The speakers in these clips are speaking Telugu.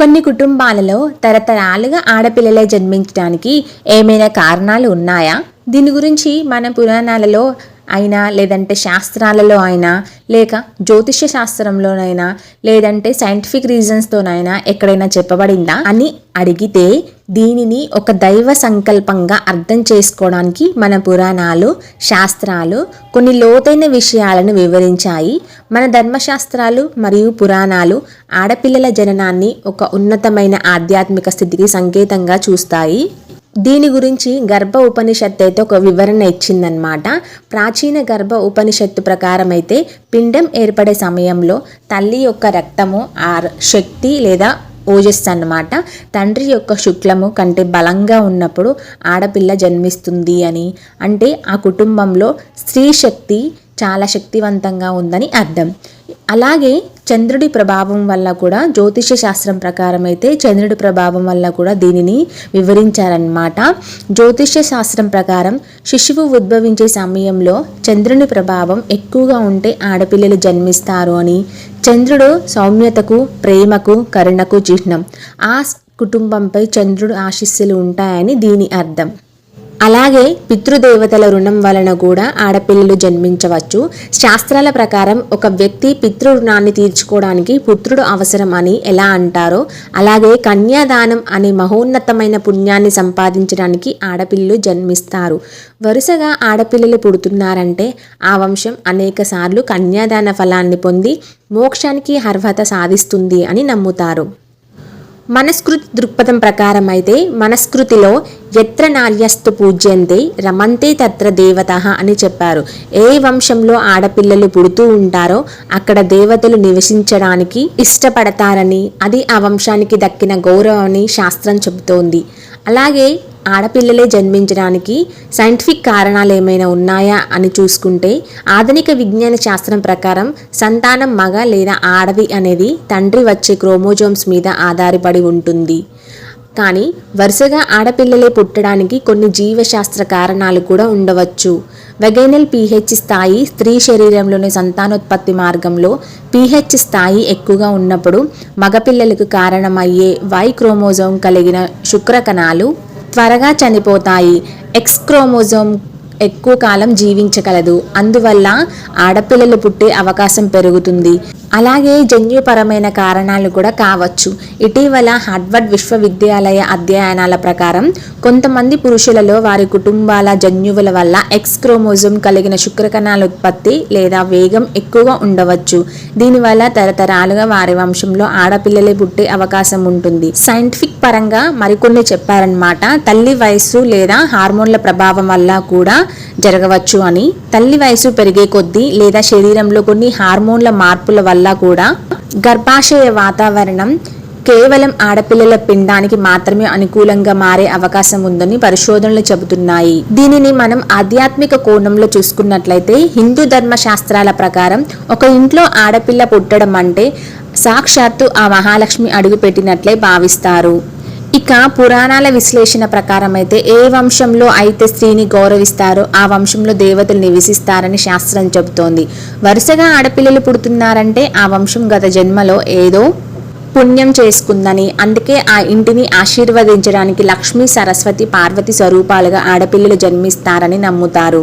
కొన్ని కుటుంబాలలో తరతరాలుగా ఆడపిల్లలే జన్మించడానికి ఏమైనా కారణాలు ఉన్నాయా? దీని గురించి మన పురాణాలలో అయినా లేదంటే శాస్త్రాలలో అయినా లేక జ్యోతిష్య శాస్త్రంలోనైనా లేదంటే సైంటిఫిక్ రీజన్స్తోనైనా ఎక్కడైనా చెప్పబడిందా అని అడిగితే దీనిని ఒక దైవ సంకల్పంగా అర్థం చేసుకోవడానికి మన పురాణాలు శాస్త్రాలు కొన్ని లోతైన విషయాలను వివరించాయి. మన ధర్మశాస్త్రాలు మరియు పురాణాలు ఆడపిల్లల జననాన్ని ఒక ఉన్నతమైన ఆధ్యాత్మిక స్థితికి సంకేతంగా చూస్తాయి. దీని గురించి గర్భ ఉపనిషత్తు అయితే ఒక వివరణ ఇచ్చిందనమాట ప్రాచీన గర్భ ఉపనిషత్తు ప్రకారం అయితే పిండం ఏర్పడే సమయంలో తల్లి యొక్క రక్తము ఆ శక్తి లేదా ఓజస్ అన్నమాట. తండ్రి యొక్క శుక్లము కంటే బలంగా ఉన్నప్పుడు ఆడపిల్ల జన్మిస్తుంది అని. అంటే ఆ కుటుంబంలో స్త్రీ శక్తి చాలా శక్తివంతంగా ఉందని అర్థం. అలాగే చంద్రుడి ప్రభావం వల్ల కూడా జ్యోతిష శాస్త్రం ప్రకారం అయితే చంద్రుడి ప్రభావం వల్ల కూడా దీనిని వివరించారనమాట జ్యోతిష శాస్త్రం ప్రకారం శిశువు ఉద్భవించే సమయంలో చంద్రుని ప్రభావం ఎక్కువగా ఉంటే ఆడపిల్లలు జన్మిస్తారు అని చంద్రుడు సౌమ్యతకు ప్రేమకు కరుణకు చిహ్నం. ఆ కుటుంబంపై చంద్రుడు ఆశీస్సులు ఉంటాయని దీని అర్థం. అలాగే పితృదేవతల రుణం వలన కూడా ఆడపిల్లలు జన్మించవచ్చు. శాస్త్రాల ప్రకారం ఒక వ్యక్తి పితృ రుణాన్ని తీర్చుకోవడానికి పుత్రుడు అవసరం అని ఎలా అంటారో అలాగే కన్యాదానం అనే మహోన్నతమైన పుణ్యాన్ని సంపాదించడానికి ఆడపిల్లలు జన్మిస్తారు. వరుసగా ఆడపిల్లలు పుడుతున్నారంటే ఆ వంశం అనేక సార్లు కన్యాదాన ఫలాన్ని పొంది మోక్షానికి అర్హత సాధిస్తుంది అని నమ్ముతారు. మనస్కృతి దృక్పథం ప్రకారం అయితే మనస్కృతిలో ఎత్ర నార్యస్తు పూజ్యంతే రమంతే తత్ర దేవత అని చెప్పారు. ఏ వంశంలో ఆడపిల్లలు పుడుతూ ఉంటారో అక్కడ దేవతలు నివసించడానికి ఇష్టపడతారని అది ఆ వంశానికి దక్కిన గౌరవమని శాస్త్రం చెబుతోంది. అలాగే ఆడపిల్లలే జన్మించడానికి సైంటిఫిక్ కారణాలు ఏమైనా ఉన్నాయా అని చూసుకుంటే ఆధునిక విజ్ఞాన శాస్త్రం ప్రకారం సంతానం మగ లేదా ఆడది అనేది తండ్రి వచ్చే క్రోమోజోమ్స్ మీద ఆధారపడి ఉంటుంది. కానీ వరుసగా ఆడపిల్లలే పుట్టడానికి కొన్ని జీవశాస్త్ర కారణాలు కూడా ఉండవచ్చు. వెగైనల్ పీహెచ్ స్థాయి స్త్రీ శరీరంలోని సంతానోత్పత్తి మార్గంలో పీహెచ్ స్థాయి ఎక్కువగా ఉన్నప్పుడు మగపిల్లలకు కారణమయ్యే వై క్రోమోజోమ్ కలిగిన శుక్రకణాలు త్వరగా చనిపోతాయి. ఎక్స్ క్రోమోజోమ్ ఎక్కువ కాలం జీవించగలదు. అందువల్ల ఆడపిల్లలు పుట్టే అవకాశం పెరుగుతుంది. అలాగే జన్యుపరమైన కారణాలు కూడా కావచ్చు. ఇటీవల హార్వర్డ్ విశ్వవిద్యాలయ అధ్యయనాల ప్రకారం కొంతమంది పురుషులలో వారి కుటుంబాల జన్యువుల వల్ల ఎక్స్ క్రోమోజోమ్ కలిగిన శుక్రకణాల ఉత్పత్తి లేదా వేగం ఎక్కువగా ఉండవచ్చు. దీనివల్ల తరతరాలుగా వారి వంశంలో ఆడపిల్లలే పుట్టే అవకాశం ఉంటుంది. సైంటిఫిక్ పరంగా మరికొన్ని చెప్పారనమాట తల్లి వయస్సు లేదా హార్మోన్ల ప్రభావం వల్ల కూడా జరగవచ్చు అని. తల్లి వయసు పెరిగే కొద్దీ లేదా శరీరంలో కొన్ని హార్మోన్ల మార్పుల వల్ల కూడా గర్భాశయ వాతావరణం కేవలం ఆడపిల్లల పిండానికి మాత్రమే అనుకూలంగా మారే అవకాశం ఉందని పరిశోధనలు చెబుతున్నాయి. దీనిని మనం ఆధ్యాత్మిక కోణంలో చూసుకున్నట్లయితే హిందూ ధర్మ శాస్త్రాల ప్రకారం ఒక ఇంట్లో ఆడపిల్ల పుట్టడం అంటే సాక్షాత్తు ఆ మహాలక్ష్మి అడుగుపెట్టినట్లే భావిస్తారు. ఇక పురాణాల విశ్లేషణ ప్రకారం అయితే ఏ వంశంలో అయితే స్త్రీని గౌరవిస్తారో ఆ వంశంలో దేవతలు నివసిస్తారని శాస్త్రం చెబుతోంది. వరుసగా ఆడపిల్లలు పుడుతున్నారంటే ఆ వంశం గత జన్మలో ఏదో పుణ్యం చేసుకుందని. అందుకే ఆ ఇంటిని ఆశీర్వదించడానికి లక్ష్మీ సరస్వతి పార్వతి స్వరూపాలుగా ఆడపిల్లలు జన్మిస్తారని నమ్ముతారు.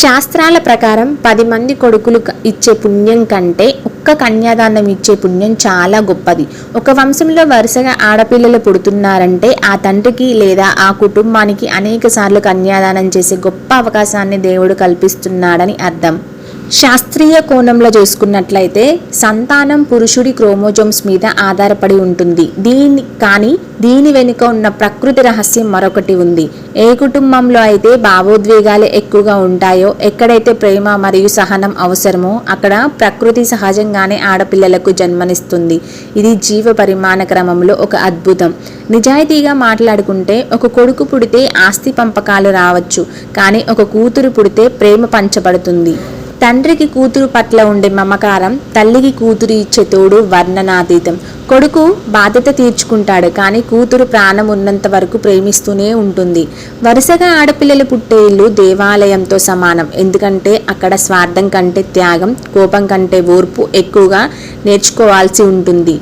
శాస్త్రాల ప్రకారం పది మంది కొడుకులు ఇచ్చే పుణ్యం కంటే ఒక్క కన్యాదానం ఇచ్చే పుణ్యం చాలా గొప్పది. ఒక వంశంలో వరుసగా ఆడపిల్లలు పుడుతున్నారంటే ఆ తండ్రికి లేదా ఆ కుటుంబానికి అనేక సార్లు కన్యాదానం చేసే గొప్ప అవకాశాన్ని దేవుడు కల్పిస్తున్నాడని అర్థం. శాస్త్రీయ కోణంలో చూసుకున్నట్లయితే సంతానం పురుషుడి క్రోమోజోమ్స్ మీద ఆధారపడి ఉంటుంది. దీని కానీ దీని వెనుక ఉన్న ప్రకృతి రహస్యం మరొకటి ఉంది. ఏ కుటుంబంలో అయితే భావోద్వేగాలు ఎక్కువగా ఉంటాయో ఎక్కడైతే ప్రేమ మరియు సహనం అవసరమో అక్కడ ప్రకృతి సహజంగానే ఆడపిల్లలకు జన్మనిస్తుంది. ఇది జీవ పరిమాణ క్రమంలో ఒక అద్భుతం. నిజాయితీగా మాట్లాడుకుంటే ఒక కొడుకు పుడితే ఆస్తి పంపకాలు రావచ్చు కానీ ఒక కూతురు పుడితే ప్రేమ పంచబడుతుంది. తండ్రికి కూతురు పట్ల ఉండే మమకారం తల్లికి కూతురు ఇచ్చే తోడు వర్ణనాతీతం. కొడుకు బాధ్యత తీర్చుకుంటాడు కానీ కూతురు ప్రాణం ఉన్నంత వరకు ప్రేమిస్తూనే ఉంటుంది. వరుసగా ఆడపిల్లలు పుట్టే ఇల్లు దేవాలయంతో సమానం. ఎందుకంటే అక్కడ స్వార్థం కంటే త్యాగం కోపం కంటే ఓర్పు ఎక్కువగా నేర్చుకోవాల్సి ఉంటుంది.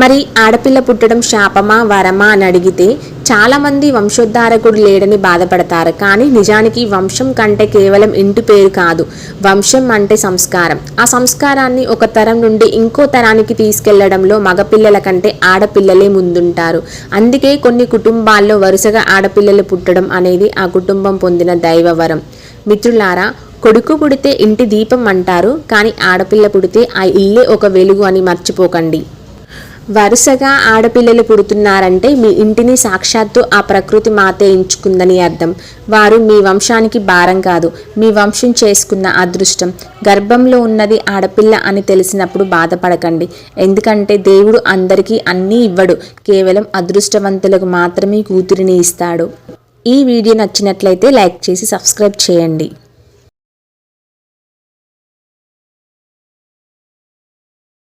మరి ఆడపిల్ల పుట్టడం శాపమా వరమా అని అడిగితే చాలామంది వంశోద్ధారకుడు లేడని బాధపడతారు. కానీ నిజానికి వంశం కంటే కేవలం ఇంటి పేరు కాదు. వంశం అంటే సంస్కారం. ఆ సంస్కారాన్ని ఒక తరం నుండి ఇంకో తరానికి తీసుకెళ్ళడంలో మగపిల్లల కంటే ఆడపిల్లలే ముందుంటారు. అందుకే కొన్ని కుటుంబాల్లో వరుసగా ఆడపిల్లలు పుట్టడం అనేది ఆ కుటుంబం పొందిన దైవవరం. మిత్రులారా కొడుకు పుడితే ఇంటి దీపం అంటారు కానీ ఆడపిల్ల పుడితే ఆ ఇల్లే ఒక వెలుగు అని మర్చిపోకండి. వరుసగా ఆడపిల్లలు పుడుతున్నారంటే మీ ఇంటిని సాక్షాత్తు ఆ ప్రకృతి మాతే ఎంచుకుందని అర్థం. వారు మీ వంశానికి భారం కాదు. మీ వంశం చేసుకున్న అదృష్టం. గర్భంలో ఉన్నది ఆడపిల్ల అని తెలిసినప్పుడు బాధపడకండి. ఎందుకంటే దేవుడు అందరికీ అన్నీ ఇవ్వడు. కేవలం అదృష్టవంతులకు మాత్రమే కూతురిని ఇస్తాడు. ఈ వీడియో నచ్చినట్లయితే లైక్ చేసి సబ్స్క్రైబ్ చేయండి.